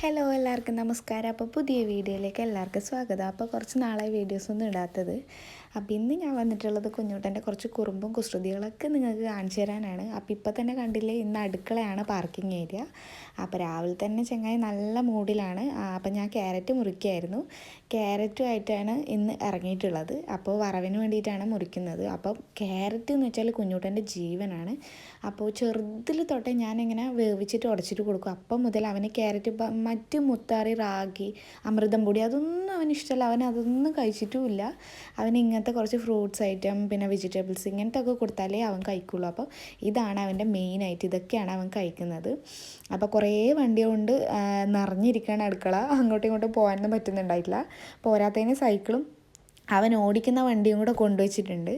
Hello എല്ലാവർക്കും നമസ്കാരം. അപ്പോൾ പുതിയ വീഡിയോയിലേക്ക് എല്ലാവർക്കും സ്വാഗതം. അപ്പോൾ കുറച്ച് നാളായി വീഡിയോസ് ഒന്നും ഇടാത്തത്. അപ്പോൾ ഇന്ന് ഞാൻ വന്നിട്ടുള്ളത് കുഞ്ഞുട്ടന്റെ കുറച്ച് കുറുമ്പും കുസൃതികളൊക്കെ നിങ്ങൾക്ക് കാണിച്ചു തരാനാണ്. അപ്പോൾ ഇപ്പോൾ തന്നെ കണ്ടില്ലേ ഇന്ന് അടുക്കളയാണ് പാർക്കിംഗ് ഏരിയ അപ്പോൾ രാവിലെ തന്നെ ചെങ്ങായി നല്ല മൂഡിലാണ് അപ്പോൾ ഞാൻ ക്യാരറ്റ് മുറിക്കായിരുന്നു. ക്യാരറ്റുമായിട്ടാണ് ഇന്ന് ഇറങ്ങിയിട്ടുള്ളത്. അപ്പോൾ വറവിന് വേണ്ടിയിട്ടാണ് മുറിക്കുന്നത്. അപ്പോൾ ക്യാരറ്റ് എന്ന് വെച്ചാൽ കുഞ്ഞുട്ടന്റെ ജീവനാണ്. അപ്പോൾ ചെറുതിൽ തൊട്ടേ ഞാനിങ്ങനെ വേവിച്ചിട്ട് ഉടച്ചിട്ട് കൊടുക്കും. അപ്പം മുതൽ അവന് ക്യാരറ്റ് മറ്റ് മുത്താറി റാഗി അമൃതം പൊടി അതൊന്നും അവന് ഇഷ്ടമല്ല അവൻ അതൊന്നും കഴിച്ചിട്ടുമില്ല. അവൻ ഇങ്ങനത്തെ കുറച്ച് ഫ്രൂട്ട്സ് ഐറ്റം പിന്നെ വെജിറ്റബിൾസ് ഇങ്ങനത്തെ ഒക്കെ കൊടുത്താലേ അവൻ കഴിക്കുള്ളൂ. അപ്പോൾ ഇതാണ് അവന്റെ മെയിനായിട്ട് ഇതൊക്കെയാണ് അവൻ കഴിക്കുന്നത്. അപ്പോൾ കുറേ വണ്ടി കൊണ്ട് നിറഞ്ഞിരിക്കുകയാണ് അടുക്കള. അങ്ങോട്ടും ഇങ്ങോട്ടും പോകാനൊന്നും പറ്റുന്നുണ്ടായിട്ടില്ല. പോരാത്തതിന് സൈക്കിളും അവൻ ഓടിക്കുന്ന വണ്ടിയും കൂടെ കൊണ്ടുവച്ചിട്ടുണ്ട്.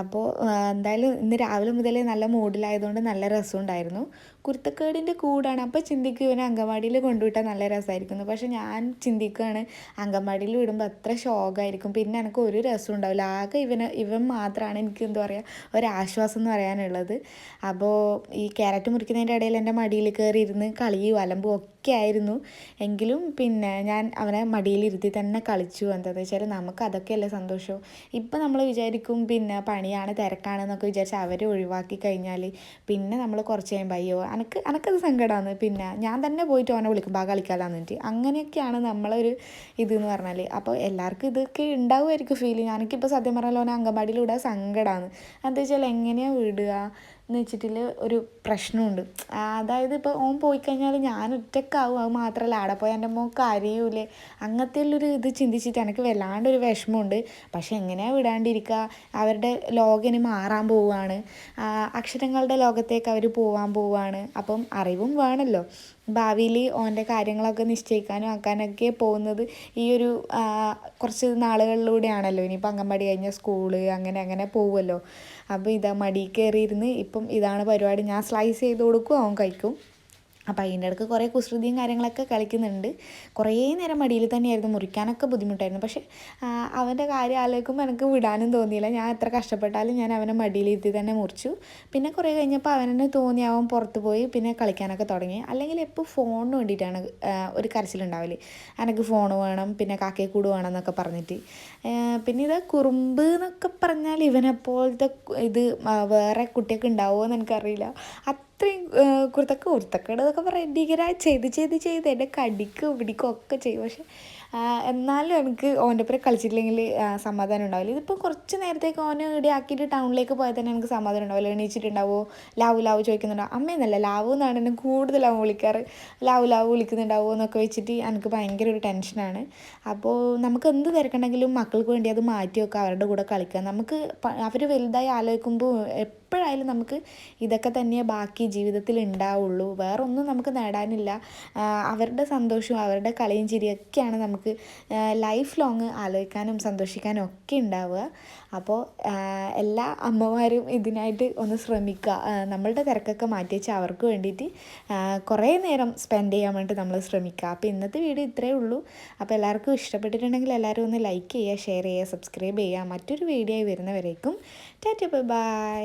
അപ്പോൾ എന്തായാലും ഇന്ന് രാവിലെ മുതലേ നല്ല മൂഡിലായതുകൊണ്ട് നല്ല രസമുണ്ടായിരുന്നു. കുരുത്തക്കേടിന്റെ കൂടാണ്. അപ്പോൾ ചിന്തിക്കും ഇവനെ അങ്കമാടിയിൽ കൊണ്ടുവിട്ടാൽ നല്ല രസമായിരിക്കുന്നു പക്ഷേ ഞാൻ ചിന്തിക്കുകയാണ് അങ്കമാടിയിൽ വിടുമ്പോൾ അത്ര ഷോക്കായിരിക്കും പിന്നെ എനിക്ക് ഒരു രസം ഉണ്ടാവില്ല. ആകെ ഇവന് ഇവൻ മാത്രമാണ് എനിക്ക് എന്താ പറയുക ഒരാശ്വാസം എന്ന് പറയാനുള്ളത്. അപ്പോൾ ഈ ക്യാരറ്റ് മുറിക്കുന്നതിന്റെ ഇടയിൽ എന്റെ മടിയിൽ കയറി ഇരുന്ന് കളിയും അലമ്പും ഒക്കെ ആയിരുന്നു. എങ്കിലും പിന്നെ ഞാൻ അവനെ മടിയിലിരുത്തി തന്നെ കളിച്ചു. എന്താണെന്ന് വെച്ചാൽ നമുക്ക് അതൊക്കെയല്ലേ സന്തോഷം. ഇപ്പം നമ്മൾ വിചാരിക്കും പിന്നെ പണിയാണ് തിരക്കാണെന്നൊക്കെ വിചാരിച്ച് അവരെ ഒഴിവാക്കി കഴിഞ്ഞാൽ പിന്നെ നമ്മൾ കുറച്ച് കഴിയുമ്പോൾ അയ്യോ അനക്ക് അനക്കത് സങ്കടമാണ് പിന്നെ ഞാൻ തന്നെ പോയിട്ട് ഓനെ വിളിക്കും ബാ കളിക്കാതാന്ന് പറഞ്ഞിട്ട് അങ്ങനെയൊക്കെയാണ് നമ്മളൊരു ഇതെന്ന് പറഞ്ഞാൽ. അപ്പോൾ എല്ലാവർക്കും ഇതൊക്കെ ഉണ്ടാവുമായിരിക്കും ഫീലിംഗ് എനിക്കിപ്പോൾ സത്യം പറഞ്ഞാൽ ഓനെ അംഗൻവാടിയിലൂടെ സങ്കടമാണ് എന്താ വെച്ചാൽ എങ്ങനെയാണ് വിടുക? എന്ന് വെച്ചിട്ടിൽ ഒരു പ്രശ്നമുണ്ട്. അതായത് ഇപ്പോൾ ഓൻ പോയി കഴിഞ്ഞാൽ ഞാൻ ഒറ്റക്കാവും. അത് മാത്രമല്ല അവിടെ പോയി എന്റെ മോൻ കരയൂലേ അങ്ങനത്തെ ഉള്ളൊരു ഇത് ചിന്തിച്ചിട്ട് എനിക്ക് വല്ലാണ്ടൊരു വിഷമമുണ്ട്. പക്ഷെ എങ്ങനെയാണ് വിടാണ്ടിരിക്കുക? അവരുടെ ലോകം ഇനി മാറാൻ പോവുകയാണ്. അക്ഷരങ്ങളുടെ ലോകത്തേക്ക് അവർ പോവാൻ പോവുകയാണ്. അപ്പം അറിവും വേണമല്ലോ. ഭാവിയിൽ ഓന്റെ കാര്യങ്ങളൊക്കെ നിശ്ചയിക്കാനും ആക്കാനൊക്കെ പോകുന്നത് ഈ ഒരു കുറച്ച് നാളുകളിലൂടെയാണല്ലോ. ഇനിയിപ്പോൾ അംഗൻവാടി കഴിഞ്ഞ സ്കൂൾ അങ്ങനെ അങ്ങനെ പോവുമല്ലോ. അപ്പോൾ ഇതാ മടി കയറിയിരുന്ന് ഇപ്പം ഇതാണ് പരിപാടി. ഞാൻ സ്ലൈസ് ചെയ്ത് കൊടുക്കും അവൻ കഴിക്കും. അപ്പോൾ അതിന്റെ ഇടയ്ക്ക് കുറേ കുസൃതിയും കാര്യങ്ങളൊക്കെ കളിക്കുന്നുണ്ട്. കുറേ നേരം മടിയിൽ തന്നെയായിരുന്നു. മുറിക്കാനൊക്കെ ബുദ്ധിമുട്ടായിരുന്നു. പക്ഷേ അവന്റെ കാര്യം ആലോചിക്കുമ്പോൾ എനിക്ക് വിടാനും തോന്നിയില്ല. ഞാൻ എത്ര കഷ്ടപ്പെട്ടാലും ഞാൻ അവനെ മടിയിലിരുത്തി തന്നെ മുറിച്ചു. പിന്നെ കുറേ കഴിഞ്ഞപ്പോൾ അവനെന്നെ തോന്നി അവൻ പുറത്ത് പോയി പിന്നെ കളിക്കാനൊക്കെ തുടങ്ങി. അല്ലെങ്കിൽ എപ്പോൾ ഫോണിന് വേണ്ടിയിട്ടാണ് ഒരു കരച്ചിലുണ്ടാവില്ലേ എനിക്ക് ഫോൺ വേണം പിന്നെ കാക്കയെക്കൂട് വേണം എന്നൊക്കെ പറഞ്ഞിട്ട്. പിന്നെ ഇത് കുറുമ്പ് എന്നൊക്കെ പറഞ്ഞാൽ ഇവനെപ്പോലത്തെ ഇത് വേറെ കുട്ടിയൊക്കെ ഉണ്ടാവുമോ എന്ന് എനിക്കറിയില്ല. അത്രയും കുരുത്തക്ക കുരുത്തക്കേട് എന്നൊക്കെ പറയാം. ഭീകരമായി ചെയ്ത് ചെയ്ത് ചെയ്ത് എന്റെ കടിക്കും പിടിക്കും ഒക്കെ ചെയ്യും. പക്ഷെ എന്നാലും എനിക്ക് ഓന്റെ ഒപ്പം കളിച്ചിട്ടില്ലെങ്കിൽ സമാധാനം ഉണ്ടാവില്ല. ഇതിപ്പോൾ കുറച്ച് നേരത്തേക്ക് ഓനെ ഇവിടെ ആക്കിയിട്ട് ടൗണിലേക്ക് പോയാൽ തന്നെ എനിക്ക് സമാധാനം ഉണ്ടാവില്ല. എണീച്ചിട്ടുണ്ടാവോ? ലാവു ലാവു ചോദിക്കുന്നുണ്ടോ അമ്മയെന്നല്ല ലാവു എന്നാണ് എന്നെ കൂടുതലാവും വിളിക്കാറ്. ലാവു ലാവു വിളിക്കുന്നുണ്ടാവോ എന്നൊക്കെ വെച്ചിട്ട് എനിക്ക് ഭയങ്കര ഒരു ടെൻഷനാണ് അപ്പോൾ നമുക്ക് എന്ത് തിരക്കുണ്ടെങ്കിലും മക്കൾക്ക് വേണ്ടി അത് മാറ്റി വെക്കുക അവരുടെ കൂടെ കളിക്കുക. നമുക്ക് അവർ വലുതായി ആലോചിക്കുമ്പോൾ എപ്പോഴായാലും നമുക്ക് ഇതൊക്കെ തന്നെ ബാക്കി ജീവിതത്തിൽ ഉണ്ടാവുള്ളൂ വേറൊന്നും നമുക്ക് നേടാനില്ല. അവരുടെ സന്തോഷവും അവരുടെ കളിയും ചിരിയൊക്കെയാണ് നമുക്ക് ലൈഫ് ലോങ് ആലോചിക്കാനും സന്തോഷിക്കാനും ഒക്കെ ഉണ്ടാവുക. അപ്പോൾ എല്ലാ അമ്മമാരും ഇതിനായിട്ട് ഒന്ന് ശ്രമിക്കുക. നമ്മളുടെ തിരക്കൊക്കെ മാറ്റി വെച്ച് അവർക്ക് വേണ്ടിയിട്ട് കുറേ നേരം സ്പെൻഡ് ചെയ്യാൻ വേണ്ടി നമ്മൾ ശ്രമിക്കുക. അപ്പോൾ ഇന്നത്തെ വീഡിയോ ഇത്രയേ ഉള്ളൂ. അപ്പോൾ എല്ലാവർക്കും ഇഷ്ടപ്പെട്ടിട്ടുണ്ടെങ്കിൽ എല്ലാവരും ഒന്ന് ലൈക്ക് ചെയ്യുക ഷെയർ ചെയ്യുക സബ്സ്ക്രൈബ് ചെയ്യുക. മറ്റൊരു വീഡിയോ ആയി വരുന്നവരേക്കും ടാറ്റ ബൈ.